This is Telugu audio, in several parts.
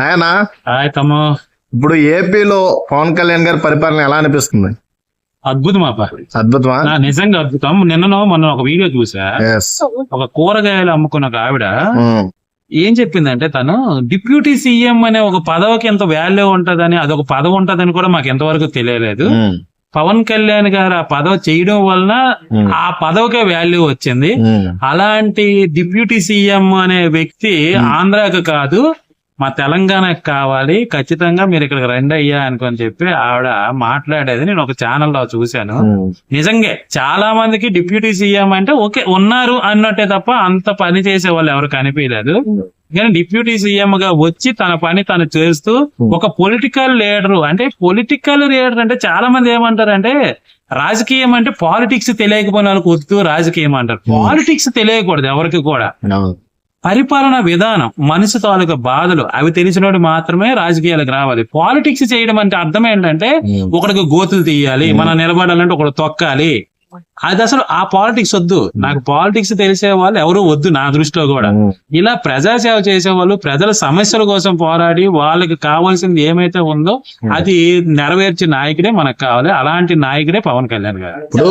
ఆయన హాయ్ తమ్ము. ఇప్పుడు ఏపీలో పవన్ కళ్యాణ్ గారి పరిపాలన ఎలా అనిపిస్తుంది? అద్భుతం అబ్బా అద్భుతమా? నిజంగా అద్భుతం. నిన్ననో మొన్న ఒక వీడియో చూసా. ఒక కూరగాయలు అమ్ముకున్న ఒక ఆవిడ. ఏం చెప్పిందంటే తను డిప్యూటీ సీఎం అనే ఒక పదవికి ఎంత వాల్యూ ఉంటదని అదొక పదవి ఉంటదని కూడా మాకు ఎంతవరకు తెలియలేదు. పవన్ కళ్యాణ్ గారు ఆ పదవి చేయడం వలన ఆ పదవికే వాల్యూ వచ్చింది. అలాంటి డిప్యూటీ సీఎం అనే వ్యక్తి ఆంధ్రాకి కాదు మా తెలంగాణకి కావాలి ఖచ్చితంగా మీరు ఇక్కడికి రండి అయ్యా అనుకొని చెప్పి ఆవిడ మాట్లాడేది నేను ఒక ఛానల్లో చూశాను. నిజంగా చాలా మందికి డిప్యూటీ సీఎం అంటే ఓకే ఉన్నారు అన్నట్టే తప్ప అంత పని చేసే వాళ్ళు ఎవరు కనిపించలేదు. కానీ డిప్యూటీ సీఎం గా వచ్చి తన పని తను చేస్తూ ఒక పొలిటికల్ లీడర్ అంటే పొలిటికల్ లీడర్ అంటే చాలా మంది ఏమంటారంటే రాజకీయం అంటే పాలిటిక్స్ తెలియకపోయిన వాళ్ళకి వద్దు రాజకీయం అంటారు. పాలిటిక్స్ తెలియకూడదు ఎవరికి కూడా. పరిపాలన విధానం మనిషి తాలూకా బాధలు అవి తెలిసినోడు మాత్రమే రాజకీయాలకు రావాలి. పాలిటిక్స్ చేయడం అంటే అర్థం ఏంటంటే ఒకడికి గోతులు తీయాలి మనం నిలబడాలంటే ఒకడు తొక్కాలి. అది అసలు ఆ పాలిటిక్స్ వద్దు. నాకు పాలిటిక్స్ తెలిసే వాళ్ళు ఎవరు వద్దు నా దృష్టిలో కూడా. ఇలా ప్రజాసేవ చేసే వాళ్ళు ప్రజల సమస్యల కోసం పోరాడి వాళ్ళకి కావాల్సింది ఏమైతే ఉందో అది నెరవేర్చే నాయకుడే మనకు కావాలి. అలాంటి నాయకుడే పవన్ కళ్యాణ్ గారు. ఇప్పుడు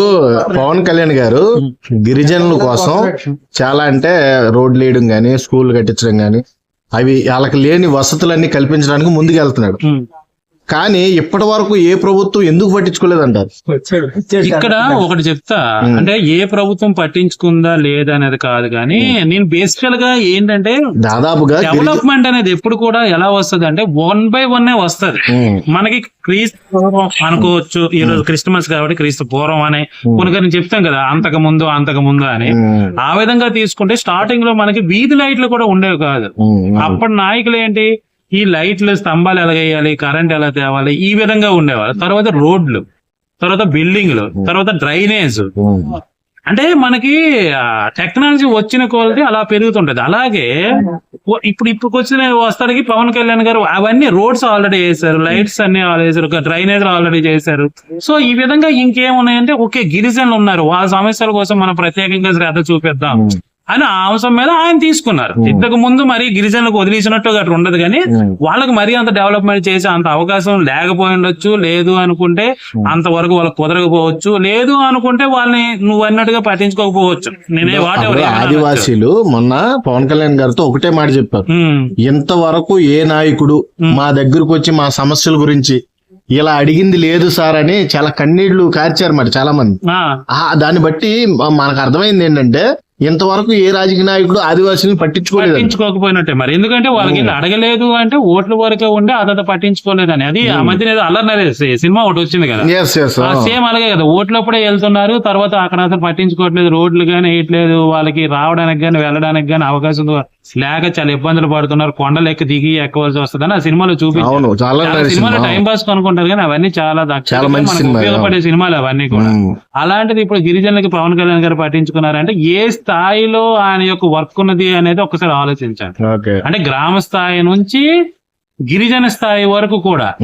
పవన్ కళ్యాణ్ గారు గిరిజనుల కోసం చాలా అంటే రోడ్లు వేయడం గానీ స్కూల్ కట్టించడం గానీ అవి వాళ్ళకి లేని వసతులన్నీ కల్పించడానికి ముందుకు వెళ్తున్నాడు. కానీ ఇప్పటి వరకు ఏ ప్రభుత్వం ఎందుకు పట్టించుకోలేదంటారు? ఇక్కడ ఒకటి చెప్తా. అంటే ఏ ప్రభుత్వం పట్టించుకుందా లేదా అనేది కాదు కానీ నేను బేసికల్గా ఏంటంటే దాదాపుగా డెవలప్మెంట్ అనేది ఎప్పుడు కూడా ఎలా వస్తది అంటే వన్ బై వన్ వస్తది. మనకి క్రీస్తు పూర్వం అనుకోవచ్చు ఈ రోజు క్రిస్టమస్ కాబట్టి క్రీస్తు పూర్వం అని కొన్ని కొన్ని చెప్తాం కదా అంతకు ముందు అంతకు ముందు అని ఆ విధంగా తీసుకుంటే స్టార్టింగ్లో మనకి వీధి లైట్లు కూడా ఉండేవి కాదు. అప్పటి నాయకులు ఏంటి? ఈ లైట్లు స్తంభాలు ఎలా వేయాలి కరెంట్ ఎలా తేవాలి ఈ విధంగా ఉండేవాళ్ళు. తర్వాత రోడ్లు తర్వాత బిల్డింగ్లు తర్వాత డ్రైనేజ్. అంటే మనకి టెక్నాలజీ వచ్చిన క్వాలిటీ అలా పెరుగుతుంటది. అలాగే ఇప్పుడు ఇప్పుడు వచ్చిన వస్తాడికి పవన్ కళ్యాణ్ గారు అవన్నీ రోడ్స్ ఆల్రెడీ వేశారు లైట్స్ అన్ని వేసారు డ్రైనేజ్ ఆల్రెడీ చేశారు. సో ఈ విధంగా ఇంకేమున్నాయంటే ఓకే గిరిజనులు ఉన్నారు. వాళ్ళ సమస్యల కోసం మనం ప్రత్యేకంగా శ్రద్ధ చూపిద్దాం. అని ఆ అంశం మీద ఆయన తీసుకున్నారు. ఇంతకు ముందు మరి గిరిజనులకు వదిలేసినట్టు అట్లా ఉండదు కానీ ఉమ్, వాళ్ళకి మరీ అంత డెవలప్మెంట్ చేసే అంత అవకాశం లేకపోయి ఉండొచ్చు లేదు అనుకుంటే అంతవరకు వాళ్ళకి కుదరకపోవచ్చు లేదు అనుకుంటే వాళ్ళని నువ్వు అన్నట్టుగా పట్టించుకోకపోవచ్చు. నేనే వాట్ ఆదివాసీలు మొన్న పవన్ కళ్యాణ్ గారితో ఒకటే మాట చెప్పారు. ఇంతవరకు ఏ నాయకుడు మా దగ్గరకు వచ్చి మా సమస్యల గురించి ఇలా అడిగింది లేదు సార్ అని చాలా కన్నీళ్ళు కార్చారు మరి చాలా మంది దాన్ని బట్టి మనకు అర్థమైంది ఏంటంటే ఇంతవరకు ఏ రాజకీయ నాయకుడు ఆదివాసీని పట్టించుకోలేదు పట్టించుకోకపోయినట్టే మరి. ఎందుకంటే వాళ్ళకి అడగలేదు అంటే ఓట్ల వరకే ఉండి అదంతా పట్టించుకోలేదని. అది ఆ మధ్యన ఏదో అల్లరి సినిమా ఒకటి వచ్చింది కదా. సేమ్ అలాగే కదా. ఓట్లప్పుడే వెళ్తున్నారు తర్వాత అక్కడ అసలు పట్టించుకోవట్లేదు రోడ్లు కానీ వేయట్లేదు వాళ్ళకి రావడానికి కానీ వెళ్ళడానికి కానీ అవకాశం లేక చాలా ఇబ్బందులు పడుతున్నారు. కొండలు ఎక్కి దిగి ఎక్కవలసి వస్తుందని ఆ సినిమాలో చూపించారు. సినిమాలు సినిమా. టైం పాస్ కొనుక్కుంటారు కానీ అవన్నీ చాలా. ఉపయోగపడే సినిమాలు అవన్నీ కూడా. అలాంటిది ఇప్పుడు గిరిజనులకి పవన్ కళ్యాణ్ గారు పట్టించుకున్నారంటే ఏ స్థాయిలో ఆయన యొక్క వర్క్ ఉన్నది అనేది ఒకసారి ఆలోచించాలి. అంటే గ్రామ స్థాయి నుంచి గిరిజన స్థాయి వరకు కూడా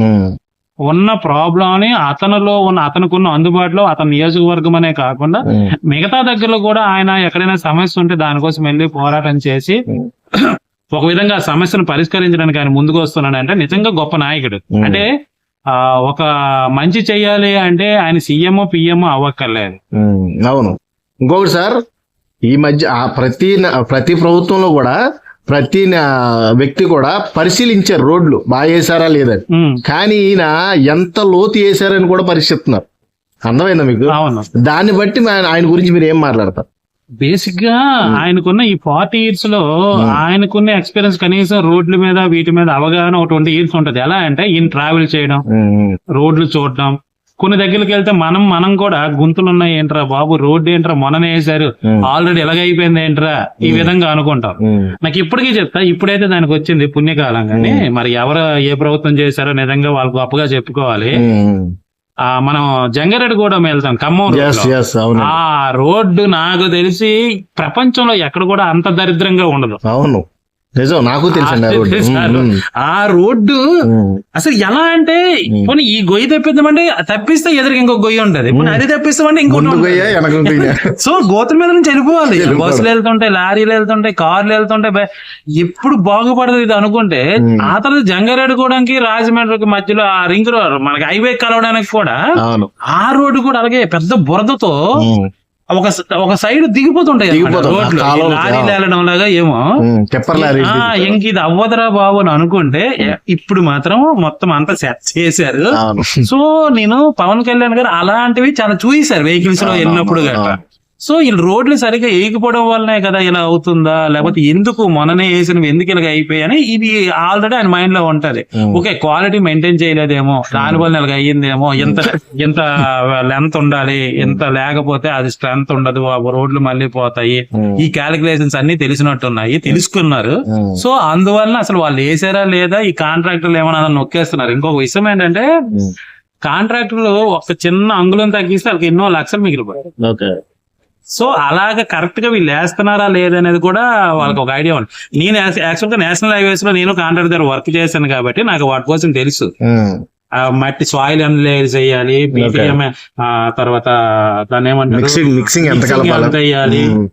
ఉన్న ప్రాబ్లం ని అతనిలో ఉన్న అతనుకున్న అందుబాటులో అతని నియోజకవర్గం అనే కాకుండా మిగతా దగ్గరలో కూడా ఆయన ఎక్కడైనా సమస్య ఉంటే దానికోసం వెళ్ళి పోరాటం చేసి ఒక విధంగా సమస్యను పరిష్కరించడానికి ఆయన ముందుకు వస్తున్నాడు అంటే నిజంగా గొప్ప నాయకుడు. అంటే ఆ ఒక మంచి చెయ్యాలి అంటే ఆయన సీఎం పిఎం అవ్వక్కర్లేదు. అవును. ఇంకొకటి సార్ ఈ మధ్య ఆ ప్రతి ప్రతి ప్రభుత్వంలో కూడా ప్రతి వ్యక్తి కూడా పరిశీలించారు రోడ్లు బాగా వేసారా లేదని. కానీ ఈయన ఎంత లోతు వేసారని కూడా పరిశీలిస్తున్నారు. అర్థమైందా మీకు? అవును. దాన్ని బట్టి ఆయన గురించి మీరు ఏం మాట్లాడతారు? బేసిక్గా ఆయనకున్న ఈ ఫార్టీ ఇయర్స్లో ఆయనకున్న ఎక్స్పీరియన్స్ కనీసం రోడ్ల మీద వీటి మీద అవగాహన ఒక ట్వంటీ ఇయర్స్ ఉంటది. ఎలా అంటే ఈయన ట్రావెల్ చేయడం రోడ్లు చూడడం. కొన్ని దగ్గరికి వెళ్తే మనం మనం కూడా గుంతలు ఉన్నాయి ఏంట్రా బాబు? రోడ్డు ఏంట్రా? మొన్ననే వేశారు. Hmm. ఆల్రెడీ ఎలాగైపోయింది ఏంట్రా? ఈ విధంగా అనుకుంటాం. నాకు ఇప్పటికీ చెప్తా ఇప్పుడైతే దానికి వచ్చింది పుణ్యకాలం కానీ మరి ఎవరు ఏ ప్రభుత్వం చేశారో నిజంగా వాళ్ళు గొప్పగా చెప్పుకోవాలి. మనం జంగారెడ్డి కూడా వెళ్తాం ఖమ్మం ఆ రోడ్డు నాకు తెలిసి ప్రపంచంలో ఎక్కడ కూడా అంత దరిద్రంగా ఉండదు. అవును. నిజం నాకు తెలుసండి ఆ రోడ్డు. అసలు ఎలా అంటే పోనీ ఈ గొయ్యి తప్పిద్దామంటే తప్పిస్తే ఎదురుగా ఇంకో గొయ్యి ఉంటది. పోనీ అది తప్పిస్తామంటే ఇంకోటి పోయా. సో గోతుల మీద నుంచి వెళ్ళిపోవాలి. బస్సులు వెళ్తుంటాయి లారీలు వెళ్తుంటాయి కార్లు వెళ్తుంటాయి ఎప్పుడు బాగుపడదు ఇది అనుకుంటే. ఆ తర్వాత జంగారెడ్డిగూడెంకి రాజమండ్రికి మధ్యలో ఆ రింగ్ రోడ్ మనకి హైవే కలవడానికి కూడా ఆ రోడ్డు కూడా అలాగే పెద్ద బురదతో ఒక ఒక సైడ్ దిగిపోతుంటాయి ఆ. వెళ్ళడం లాగా ఏమో. లారీ ఇంక ఇది అవ్వదురా బాబు అని అనుకుంటే ఇప్పుడు మాత్రం మొత్తం అంతా సెట్ చేశారు. సో నేను పవన్ కళ్యాణ్ గారు అలాంటివి చాలా చూసారు వెహికల్స్లో వెళ్ళినప్పుడు గట్రా. సో ఈ రోడ్లు సరిగ్గా వేయకపోవడం వల్లనే కదా ఇలా అవుతుందా? లేకపోతే ఎందుకు మొన్ననే వేసినవి ఎందుకు ఇలా అయిపోయాయని ఇది ఆల్రెడీ ఆయన మైండ్లో ఉంటది. ఓకే క్వాలిటీ మెయింటైన్ చేయలేదేమో దాని వల్ల ఇలాగ అయ్యిందేమో ఎంత ఎంత లెంత్ ఉండాలి ఎంత లేకపోతే అది స్ట్రెంత్ ఉండదు రోడ్లు మళ్ళీ పోతాయి. ఈ క్యాలిక్యులేషన్స్ అన్ని తెలిసినట్టున్నాయి తెలుసుకున్నారు. సో అందువల్ల అసలు వాళ్ళు వేసారా లేదా ఈ కాంట్రాక్టర్లు ఏమైనా నొక్కేస్తున్నారు. ఇంకొక విషయం ఏంటంటే ఉమ్, కాంట్రాక్టర్లు ఒక చిన్న అంగుళం తగ్గిస్తే వాళ్ళకి ఎన్నో లక్షలు మిగిలిపోయాయి ఓకే. సో అలాగ కరెక్ట్గా వీళ్ళు వేస్తున్నారా లేదనేది కూడా వాళ్ళకి ఒక ఐడియా ఉంది. నేను యాక్చువల్గా నేషనల్ హైవేస్లో నేను కాంట్రాక్టర్ దగ్గర వర్క్ చేశాను కాబట్టి నాకు వాటి కోసం తెలుసు. ఆ మట్టి సాయిల్ అనలైజ్ చేయాలి బీటీఎం తర్వాత దాన్ని ఏమంటారు? మిక్సింగ్ మిక్సింగ్ ఎంత వేయాలి ఉమ్,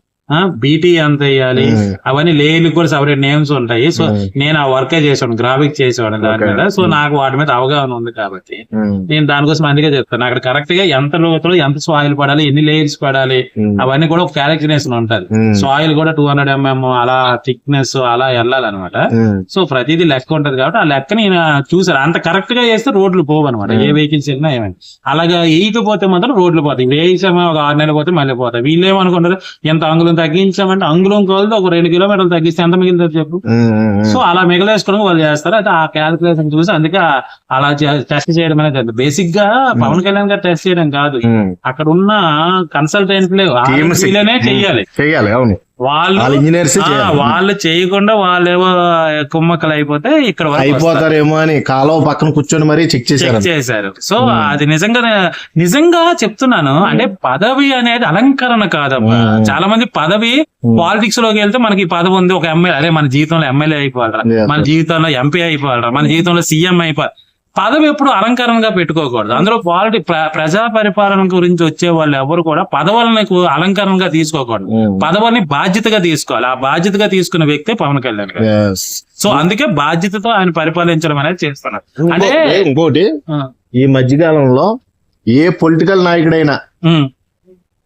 బీటీ ఎంత వేయాలి? అవన్నీ లేయర్లకు కూడా సపరేట్ నేమ్స్ ఉంటాయి. సో నేను ఆ వర్కే చేసాను గ్రాఫిక్ చేసేవాడు దాని. మీద. సో నాకు వాటి మీద అవగాహన ఉంది కాబట్టి నేను దానికోసం అందుకే చెప్తాను అక్కడ కరెక్ట్గా ఎంత లోతులో ఎంత సాయిల్ పడాలి ఎన్ని లేయర్స్ పడాలి అవన్నీ కూడా ఒక క్యాలిక్యులేషన్ ఉంటది. సాయిల్ కూడా టూ హండ్రెడ్ ఎంఎం అలా థిక్నెస్ అలా వెళ్ళాలన్నమాట. సో ప్రతిదీ లెక్క ఉంటది కాబట్టి ఆ లెక్క నేను చూసాను అంత కరెక్ట్గా చేస్తే రోడ్లు పోవు అనమాట ఏ వెహికల్స్ వెళ్ళినా ఏమైనా అలాగా వేయకపోతే మాత్రం రోడ్లు పోతాయి. వేసామో ఒక ఆరు నెలలు పోతే మళ్ళీ పోతాయి. వీళ్ళు ఏమనుకుంటారు ఎంత అంగుళం తగ్గించామంటే అంగుళం కోల్ది ఒక రెండు కిలోమీటర్లు తగ్గిస్తే ఎంత మిగిలిందో చెప్పు. సో అలా మిగలేసుకోవడం వాళ్ళు చేస్తారు. అయితే ఆ క్యాలిక్యులేషన్ చూసి అందుకే అలా టెస్ట్ చేయడం అనేది బేసిక్గా పవన్ కళ్యాణ్ గారు టెస్ట్ చేయడం కాదు. అక్కడ ఉన్న కన్సల్టెంట్లే చెయ్యాలి. చెయ్యాలి అవును. వాళ్ళు ఇంజనీర్స్ వాళ్ళు చేయకుండా వాళ్ళేవో కుమ్మక్కలు అయిపోతే ఇక్కడ. అయిపోతారేమో అని కాలువ పక్కన కూర్చొని మరీ చెక్ చేశారు. చేశారు. సో అది నిజంగా నిజంగా చెప్తున్నాను. అంటే పదవి అనేది అలంకరణ కాదమ్మా. చాలా మంది పదవి పాలిటిక్స్లోకి వెళ్తే మనకి పదవి ఉంది. ఒక ఎమ్మెల్యే అరే మన జీవితంలో ఎమ్మెల్యే అయిపోవాలరా. Yes. మన జీవితంలో ఎంపీ అయిపోవాలరా. మన జీవితంలో సీఎం అయిపోవాలి పదవి ఎప్పుడు అలంకరణగా పెట్టుకోకూడదు. అందులో పాలిటి ప్ర- ప్రజా పరిపాలన గురించి వచ్చే వాళ్ళు ఎవరు కూడా పదవులను అలంకరణగా తీసుకోకూడదు. పదవుల్ని బాధ్యతగా తీసుకోవాలి. ఆ బాధ్యతగా తీసుకున్న వ్యక్తే పవన్ కళ్యాణ్ గారు. సో అందుకే బాధ్యతతో ఆయన పరిపాలించడం అనేది చేస్తున్నారు. అంటే ఇంకో- ఇంకోటి ఈ మధ్యకాలంలో ఏ పొలిటికల్ నాయకుడైనా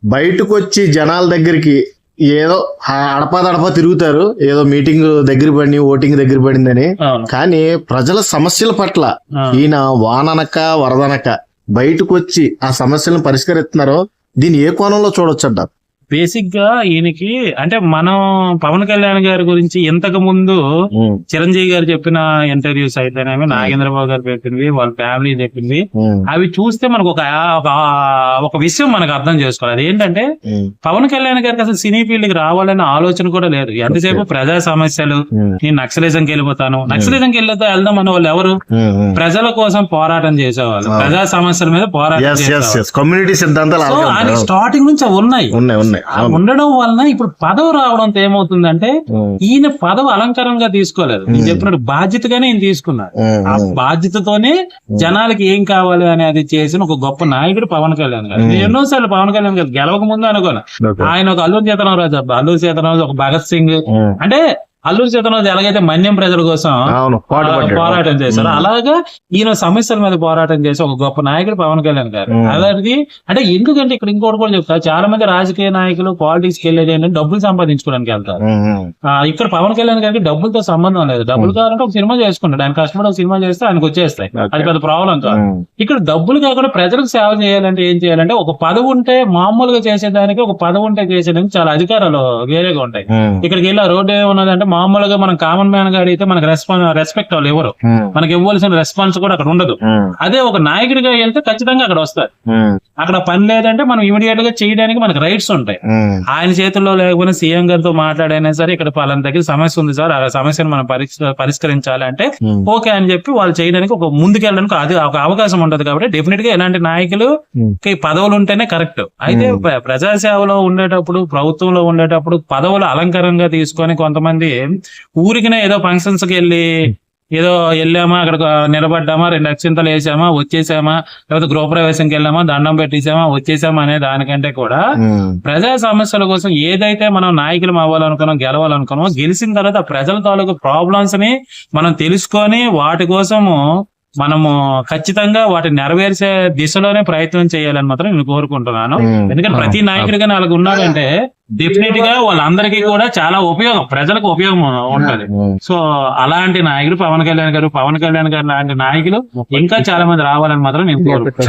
బయటకు వచ్చి జనాల దగ్గరికి ఏదో అడపాదడప తిరుగుతారు. ఏదో మీటింగ్ దగ్గర పడి ఓటింగ్ దగ్గర పడిందని. కానీ ప్రజల సమస్యల పట్ల. ఈయన వాననక వరదనక బయటకు వచ్చి ఆ సమస్యలను పరిష్కరిస్తున్నారో దీన్ని ఏ కోణంలో చూడొచ్చు అంటారు బేసిక్గా ఈయనకి అంటే మనం పవన్ కళ్యాణ్ గారి గురించి ఇంతకు ముందు చిరంజీవి గారు చెప్పిన ఇంటర్వ్యూస్ అయితేనేమి నాగేంద్రబాబు గారు చెప్పింది వాళ్ళ ఫ్యామిలీ చెప్పింది. అవి చూస్తే మనకు ఒక ఒక విషయం మనకు అర్థం చేసుకోవాలి. అది ఏంటంటే పవన్ కళ్యాణ్ గారికి అసలు సినీ ఫీల్డ్కి రావాలనే ఆలోచన కూడా లేదు. ఎంతసేపు ప్రజా సమస్యలు నేను నక్సలిజంకి వెళ్ళిపోతాను. నక్సలిజంకి వెళ్తే వెళ్దాం అన్న వాళ్ళు ఎవరు ప్రజల కోసం పోరాటం చేసేవాళ్ళు. ప్రజా సమస్యల మీద పోరాటం కమ్యూనిటీ సిద్ధాంతాలు. స్టార్టింగ్ నుంచి ఉన్నాయి ఉన్నాయి. ఉన్నాయి. ఉండడం వలన ఇప్పుడు పదవి రావడంతో ఏమవుతుందంటే ఈయన పదవి అలంకరణగా తీసుకోలేదు. నేను చెప్పినట్టు బాధ్యతగానే ఈయన తీసుకున్నారు. ఉమ్, ఆ. బాధ్యతతోనే జనాలకి ఏం కావాలి అనేది చేసిన ఒక గొప్ప నాయకుడు పవన్ కళ్యాణ్ గారు. నేను ఎన్నోసార్లు పవన్ కళ్యాణ్ గారు గెలవక ముందు అనుకోను. ఆయన ఒక అల్లూరు సీతారామరాజు అల్లూరు సీతారామరాజు ఒక భగత్ సింగ్. అంటే అల్లూరు సీతారామరాజు ఎలాగైతే మన్యం ప్రజల కోసం. పోరాటం చేశారు అలాగా ఈయన సమస్యల మీద పోరాటం చేసి ఒక గొప్ప నాయకుడు పవన్ కళ్యాణ్ గారు. అలాంటిది అంటే ఎందుకంటే ఇక్కడ ఇంకోటి కూడా చెప్తా చాలా మంది రాజకీయ నాయకులు పాలిటిక్స్కి వెళ్ళేది ఏంటంటే డబ్బులు సంపాదించుకోవడానికి వెళ్తారు. ఇక్కడ పవన్ కళ్యాణ్ గారికి డబ్బులతో సంబంధం లేదు. డబ్బులు కావాలంటే ఒక సినిమా చేసుకుంటాడు. ఆయన కష్టపడి ఒక సినిమా చేస్తే ఆయనకు వచ్చేస్తాయి. అది పెద్ద ప్రాబ్లం కాదు. ఇక్కడ డబ్బులు కాకుండా ప్రజలకు సేవ చేయాలంటే ఏం చేయాలంటే ఒక పదవి ఉంటే మామూలుగా చేసేదానికి ఒక పదవి ఉంటే చేసేదానికి చాలా అధికారాలు వేరేగా ఉంటాయి. ఇక్కడికి వెళ్ళి ఆ రోడ్డు ఏమున్నదంటే మామూలుగా మనం కామన్ మ్యాన్గా అడిగితే మనకు రెస్పాన్స్ రెస్పెక్ట్ వాళ్ళు ఎవరు? ఉమ్, మనకి ఇవ్వాల్సిన రెస్పాన్స్ కూడా అక్కడ ఉండదు. ఉమ్, అదే ఒక నాయకుడిగా వెళ్తే ఖచ్చితంగా అక్కడ వస్తారు. ఉమ్, అక్కడ పని లేదంటే మనం ఇమీడియట్గా చేయడానికి మనకు రైట్స్ ఉంటాయి. ఆయన చేతుల్లో లేకపోయినా సీఎం గారితో మాట్లాడైనా సరే ఇక్కడ పలానా దగ్గర సమస్య ఉంది సార్ ఆ సమస్యను మనం పరిష్క- పరిష్కరించాలి అంటే ఓకే అని చెప్పి వాళ్ళు చేయడానికి ఒక ముందుకెళ్ళడానికి అది ఒక అవకాశం ఉంటది కాబట్టి డెఫినెట్గా ఇలాంటి నాయకులు పదవులు ఉంటేనే కరెక్ట్ అయితే ప్ర- ప్రజాసేవలో ఉండేటప్పుడు ప్రభుత్వంలో ఉండేటప్పుడు పదవులు అలంకరంగా తీసుకొని కొంతమంది ఊరికినే ఏదో ఫంక్షన్స్కి వెళ్ళి ఏదో వెళ్ళామా అక్కడ నిలబడ్డామా రెండు అక్షింతలు వేసామా వచ్చేసామా లేకపోతే గృహప్రవేశంకి వెళ్ళామా దండం పెట్టేసామా వచ్చేసామా అనే దానికంటే కూడా ప్రజా సమస్యల కోసం ఏదైతే మనం నాయకులం అవ్వాలనుకున్నాం గెలవాలనుకున్నామో గెలిచిన తర్వాత ప్రజల తాలూకు ప్రాబ్లమ్స్ని మనం తెలుసుకొని వాటి కోసము మనము ఖచ్చితంగా వాటిని నెరవేర్చే దిశలోనే ప్రయత్నం చేయాలని మాత్రం నేను కోరుకుంటున్నాను. ఎందుకంటే ప్రతి నాయకుడిగా నాలుగు ఉన్నాడంటే డెఫినెట్గా వాళ్ళందరికీ కూడా చాలా ఉపయోగం ప్రజలకు ఉపయోగం ఉంటది. సో అలాంటి నాయకుడు పవన్ కళ్యాణ్ గారు పవన్ కళ్యాణ్ గారు లాంటి నాయకులు ఇంకా చాలా మంది. రావాలని మాత్రం నేను కోరుకుంటున్నాను.